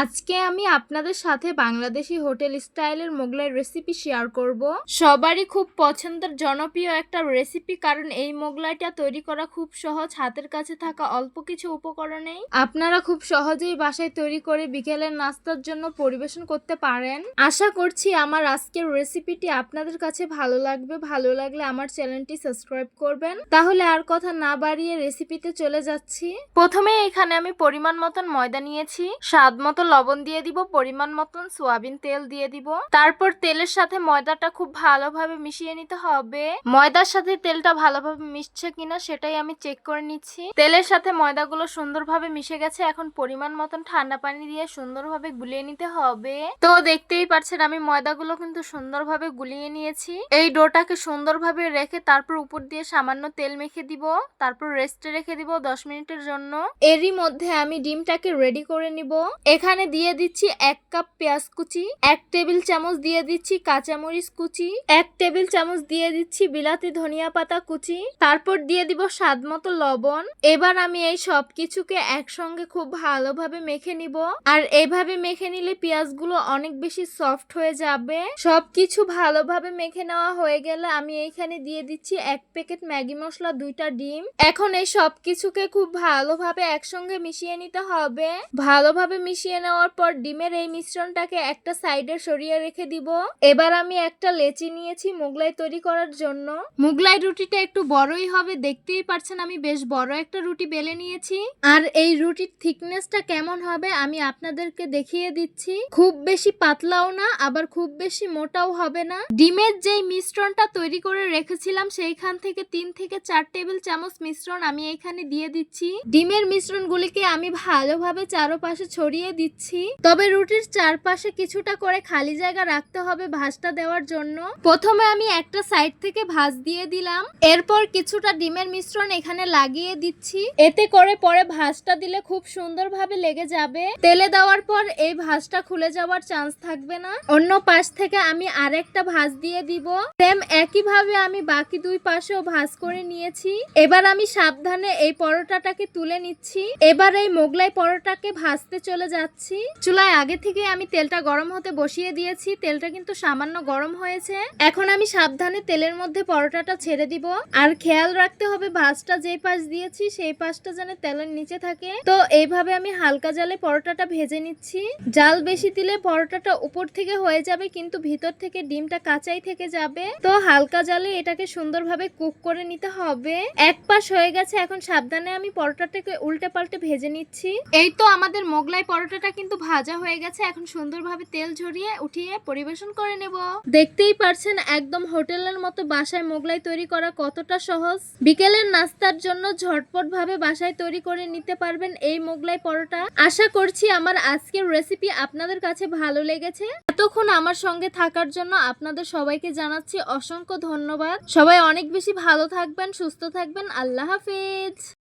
আজকে আমি আপনাদের সাথে বাংলাদেশি হোটেল স্টাইলের মোগলাই রেসিপি শেয়ার করব। সবারই খুব পছন্দের জনপ্রিয় একটা রেসিপি কারণ এই মোগলাইটা তৈরি করা খুব সহজ, হাতের কাছে থাকা অল্প কিছু উপকরণেই আপনারা খুব সহজেই বাসায় তৈরি করে বিকেলের নাস্তার জন্য পরিবেশন করতে পারেন। আশা করছি আমার আজকের রেসিপিটি আপনাদের কাছে ভালো লাগবে। ভালো লাগলে আমার চ্যানেলটি সাবস্ক্রাইব করবেন। তাহলে আর কথা না বাড়িয়ে রেসিপিতে চলে যাচ্ছি। প্রথমে এখানে আমি পরিমাণ মতন ময়দা নিয়েছি। স্বাদ মতো লবণ দিয়ে দিব, পরিমাণ মতন সোয়াবিন তেল দিয়ে দিব। তারপর তেলের সাথে ময়দাটা খুব ভালোভাবে মিশিয়ে নিতে হবে। ময়দার সাথে তেলটা ভালোভাবে মিশছে কিনা সেটাই আমি চেক করে নিচ্ছি। তেলের সাথে ময়দাগুলো সুন্দরভাবে মিশে গেছে, এখন পরিমাণ মতন ঠান্ডা পানি দিয়ে সুন্দরভাবে গুলিয়ে নিতে হবে। তো দেখতেই পাচ্ছেন, আমি ময়দাগুলো কিন্তু সুন্দরভাবে গুলিয়ে নিয়েছি। এই ডোটাকে সুন্দরভাবে রেখে তারপর উপর দিয়ে সামান্য তেল মেখে দিব। তারপর রেস্টে রেখে দিব দশ মিনিটের জন্য। এরই মধ্যে আমি ডিমটাকে রেডি করে নিব। এখানে দিয়ে দিচ্ছি এক কাপ পেঁয়াজ কুচি, এক টেবিল চামচ দিয়ে দিচ্ছি কাঁচামরিচ কুচি, এক টেবিল চামচ দিয়ে দিচ্ছি বিলাতি ধনিয়া পাতা কুচি, তারপর দিয়ে দিব স্বাদ মতো লবণ। এবার আমি এই সব কিছুকে একসঙ্গে খুব ভালোভাবে মেখে নিব। আর এভাবে মেখে নিলে পেঁয়াজগুলো অনেক বেশি সফট হয়ে যাবে। সবকিছু ভালোভাবে মেখে নেওয়া হয়ে গেলে আমি এইখানে দিয়ে দিচ্ছি এক প্যাকেট ম্যাগি মশলা, দুইটা ডিম। এখন এই সব কিছুকে খুব ভালোভাবে একসঙ্গে মিশিয়ে নিতে হবে। ভালোভাবে মিশিয়ে নেওয়ার পর ডিমের এই মিশ্রণটাকে একটা সাইডে সরিয়ে রেখে দিব। এবার আমি একটা লেচি নিয়েছি মোগলাই তৈরি করার জন্য। মোগলাই রুটিটা একটু বড়ই হবে, দেখতেই পারছেন আমি বেশ বড় একটা রুটি বেলে নিয়েছি। আর এই রুটির থিকনেসটা কেমন হবে আমি আপনাদেরকে দেখিয়ে দিচ্ছি। খুব বেশি পাতলাও না, আবার খুব বেশি মোটাও হবে না। ডিমের যেই মিশ্রণটা তৈরি করে রেখেছিলাম, সেইখান থেকে তিন থেকে চার টেবিল চামচ মিশ্রণ আমি এখানে দিয়ে দিচ্ছি। ডিমের মিশ্রণগুলিকে আমি ভালোভাবে চারপাশে ছড়িয়ে দিচ্ছি তবে রুটির চারপাশে কিছুটা করে খালি জায়গা রাখতে হবে ভাজটা দেওয়ার জন্য। প্রথমে আমি একটা সাইড থেকে ভাজ দিয়ে দিলাম। এরপর কিছুটা ডিমের মিশ্রণ এখানে লাগিয়ে দিচ্ছি। এতে করে পরে ভাজটা দিলে খুব সুন্দরভাবে লেগে যাবে। তেলে দেওয়ার পর এই ভাজটা খুলে যাওয়ার চান্স থাকবে না। অন্য পাশ থেকে আমি আরেকটা ভাজ দিয়ে দিব। সেম একইভাবে আমি বাকি দুই পাশেও ভাজ করে নিয়েছি। এবার আমি সাবধানে এই পরোটাটাকে তুলে নিচ্ছি। এবার এই মোগলাই পরোটাকে ভাজতে চলে যাচ্ছি। চুলায় আগে থেকে আমি তেলটা গরম হতে বসিয়ে দিয়েছি। তেলটা কিন্তু সামান্য গরম হয়েছে। এখন আমি সাবধানে তেলের মধ্যে পরোটাটা ছেড়ে দিব। আর খেয়াল রাখতে হবে, ভাজটা যে পাশ দিয়েছি, সেই পাশটা যেন তেলের নিচে থাকে। তো এইভাবে আমি হালকা জালে পরোটাটা ভেজে নিচ্ছি। জাল বেশি দিলে পরোটাটা উপর থেকে হয়ে যাবে, কিন্তু ভিতর থেকে ডিমটা কাঁচাই থেকে যাবে। তো হালকা জালে এটাকে সুন্দরভাবে কুক করে নিতে হবে। এক পাশ হয়ে গেছে, এখন সাবধানে আমি পরোটাটাকে উল্টে পাল্টে ভেজে নিচ্ছি। এই তো আমাদের মোগলাই পরোটাটা কিন্তু ভাজা হয়ে গেছে। এখন সুন্দরভাবে তেল ঝরিয়ে উঠিয়ে পরিবেশন করে নেব। দেখতেই পারছেন একদম হোটেলের মতো বাসায় মোগলাই তৈরি করা কতটা সহজ। বিকেলের নাস্তার জন্য ঝটপট ভাবে বাসায় তৈরি করে নিতে পারবেন এই মোগলাই পরোটা। আশা করছি আমার আজকের রেসিপি আপনাদের কাছে ভালো লেগেছে। এতক্ষণ আমার সঙ্গে থাকার জন্য আপনাদের সবাইকে জানাচ্ছি অসংখ্য ধন্যবাদ। সবাই অনেক বেশি ভালো থাকবেন, সুস্থ থাকবেন। আল্লাহ হাফেজ।